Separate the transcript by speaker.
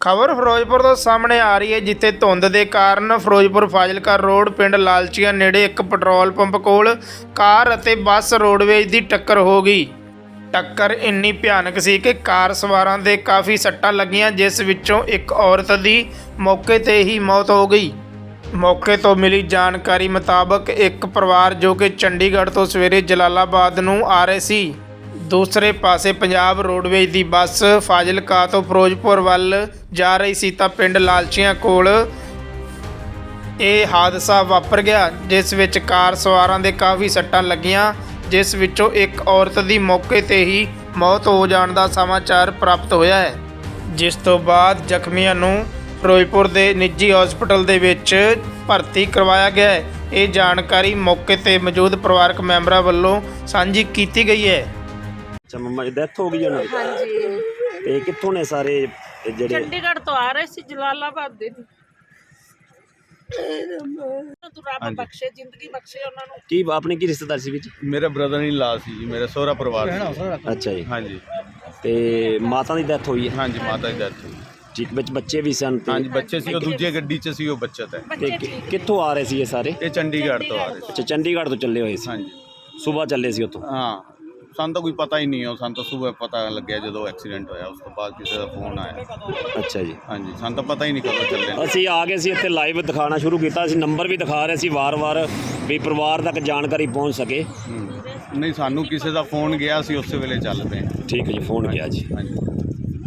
Speaker 1: ਖਬਰ ਫਿਰੋਜ਼ਪੁਰ ਤੋਂ ਸਾਹਮਣੇ ਆ ਰਹੀ ਹੈ, ਜਿੱਥੇ ਧੁੰਦ ਦੇ ਕਾਰਨ ਫਿਰੋਜ਼ਪੁਰ ਫਾਜ਼ਿਲਕਾ ਰੋਡ, ਪਿੰਡ ਲਾਲਚੀਆਂ ਨੇੜੇ ਇੱਕ ਪੈਟਰੋਲ ਪੰਪ ਕੋਲ ਕਾਰ ਅਤੇ ਬੱਸ ਰੋਡਵੇਜ ਦੀ ਟੱਕਰ ਹੋ ਗਈ। ਟੱਕਰ ਇੰਨੀ ਭਿਆਨਕ ਸੀ ਕਿ ਕਾਰ ਸਵਾਰਾਂ ਦੇ ਕਾਫੀ ਸੱਟਾਂ ਲੱਗੀਆਂ, ਜਿਸ ਵਿੱਚੋਂ ਇੱਕ ਔਰਤ ਦੀ ਮੌਕੇ ਤੇ ਹੀ ਮੌਤ ਹੋ ਗਈ। ਮੌਕੇ ਤੋਂ ਮਿਲੀ ਜਾਣਕਾਰੀ ਮੁਤਾਬਕ ਇੱਕ ਪਰਿਵਾਰ ਜੋ ਕਿ ਚੰਡੀਗੜ੍ਹ ਤੋਂ ਸਵੇਰੇ ਜਲਾਲਾਬਾਦ ਨੂੰ ਆ ਰਹੇ ਸੀ। ਦੂਸਰੇ ਪਾਸੇ ਪੰਜਾਬ ਰੋਡਵੇਜ ਦੀ ਬੱਸ ਫਾਜ਼ਿਲਕਾ ਤੋਂ ਫਿਰੋਜ਼ਪੁਰ ਵੱਲ ਜਾ ਰਹੀ ਸੀ ਤਾਂ ਪਿੰਡ ਲਾਲਚੀਆਂ ਕੋਲ ਇਹ ਹਾਦਸਾ ਵਾਪਰ ਗਿਆ, ਜਿਸ ਵਿੱਚ ਕਾਰ ਸਵਾਰਾਂ ਦੇ ਕਾਫੀ ਸੱਟਾਂ ਲੱਗੀਆਂ, ਜਿਸ ਵਿੱਚੋਂ ਇੱਕ ਔਰਤ ਦੀ ਮੌਕੇ ਤੇ ਹੀ ਮੌਤ ਹੋ ਜਾਣ ਦਾ ਸਮਾਚਾਰ ਪ੍ਰਾਪਤ ਹੋਇਆ ਹੈ। ਜਿਸ ਤੋਂ ਬਾਅਦ ਜ਼ਖਮੀਆਂ ਨੂੰ ਫਿਰੋਜ਼ਪੁਰ ਦੇ ਨਿੱਜੀ ਹਸਪਤਾਲ ਦੇ ਵਿੱਚ ਭਰਤੀ ਕਰਵਾਇਆ ਗਿਆ ਹੈ। ਇਹ ਜਾਣਕਾਰੀ ਮੌਕੇ ਤੇ ਮੌਜੂਦ ਪਰਿਵਾਰਕ ਮੈਂਬਰਾਂ ਵੱਲੋਂ ਸਾਂਝੀ ਕੀਤੀ ਗਈ ਹੈ।
Speaker 2: ਅੱਛਾ ਮੰਮਾ ਦੀ ਡੈਥ ਹੋ ਗਈ ਉਹਨਾਂ ਦੀ?
Speaker 3: ਹਾਂਜੀ।
Speaker 2: ਤੇ ਕਿੱਥੋਂ ਨੇ ਸਾਰੇ ਜਿਹੜੇ
Speaker 3: ਚੰਡੀਗੜ੍ਹ ਤੋਂ ਆ ਰਹੇ ਸੀ ਜਲਾਲਾਬਾਦ ਦੇ। ਨੂੰ। ਤੂੰ ਰੱਬ ਬਖਸ਼ੇ ਜ਼ਿੰਦਗੀ ਬਖਸ਼ੇ ਉਹਨਾਂ ਨੂੰ।
Speaker 2: ਕੀ ਆਪਣੇ ਕੀ ਰਿਸ਼ਤੇਦਾਰ ਸੀ ਵਿੱਚ?
Speaker 4: ਮੇਰਾ ਬ੍ਰਦਰ ਇਨ ਲਾ ਸੀ ਜੀ ਮੇਰਾ ਸਹੁਰਾ ਪਰਿਵਾਰ ਸੀ।
Speaker 2: ਅੱਛਾ ਜੀ।
Speaker 4: ਹਾਂਜੀ।
Speaker 2: ਤੇ ਮਾਤਾ ਦੀ ਡੈਥ ਹੋਈ ਹੈ?
Speaker 4: ਹਾਂਜੀ ਮਾਤਾ ਦੀ ਡੈਥ ਹੋਈ।
Speaker 2: ਠੀਕ ਵਿੱਚ ਬੱਚੇ ਵੀ ਸਨ ਤੇ
Speaker 4: ਹਾਂਜੀ ਬੱਚੇ ਸੀ ਉਹ ਦੂਜੇ ਗੱਡੀ 'ਚ ਸੀ ਉਹ ਬੱਚਤ ਹੈ।
Speaker 2: ਤੇ ਕਿ- ਕਿੱਥੋਂ ਆ ਰਹੇ ਸੀ ਇਹ ਸਾਰੇ?
Speaker 4: ਇਹ ਚੰਡੀਗੜ੍ਹ ਤੋਂ ਆ ਰਹੇ ਸੀ।
Speaker 2: ਅੱਛਾ ਚੰਡੀਗੜ੍ਹ ਤੋਂ ਚੱਲੇ ਹੋਏ ਸੀ।
Speaker 4: ਹਾਂਜੀ।
Speaker 2: ਸਵੇਰ ਚੱਲੇ ਸੀ ਉੱਥੋਂ?
Speaker 4: ਹਾਂ। ਸਾਨੂੰ ਤਾਂ ਕੋਈ ਪਤਾ ਹੀ ਨਹੀਂ ਹੈ। ਸਾਨੂੰ ਤਾਂ ਸਵੇਰ ਪਤਾ ਲੱਗਿਆ ਜਦੋਂ ਐਕਸੀਡੈਂਟ ਹੋਇਆ ਉਸ ਤੋਂ ਬਾਅਦ ਕਿਸੇ ਦਾ ਫੋਨ ਆਇਆ।
Speaker 2: ਅੱਛਾ ਜੀ।
Speaker 4: ਹਾਂਜੀ ਸਾਨੂੰ ਤਾਂ ਪਤਾ ਹੀ ਨਹੀਂ ਕਦੋਂ ਚੱਲੇ ਨੇ।
Speaker 2: ਅਸੀਂ ਆ ਗਏ ਸੀ ਇੱਥੇ ਲਾਈਵ ਦਿਖਾਉਣਾ ਸ਼ੁਰੂ ਕੀਤਾ। ਅਸੀਂ ਨੰਬਰ ਵੀ ਦਿਖਾ ਰਹੇ ਸੀ ਵਾਰ-ਵਾਰ ਵੀ ਪਰਿਵਾਰ ਤੱਕ ਜਾਣਕਾਰੀ ਪਹੁੰਚ ਸਕੇ।
Speaker 4: ਹੂੰ। ਨਹੀਂ ਸਾਨੂੰ ਕਿਸੇ ਦਾ ਫੋਨ ਗਿਆ ਸੀ ਉਸੇ ਵੇਲੇ ਚੱਲ ਪਏ
Speaker 2: ਠੀਕ ਹੈ ਜੀ ਫੋਨ ਗਿਆ ਜੀ।
Speaker 4: ਹਾਂਜੀ।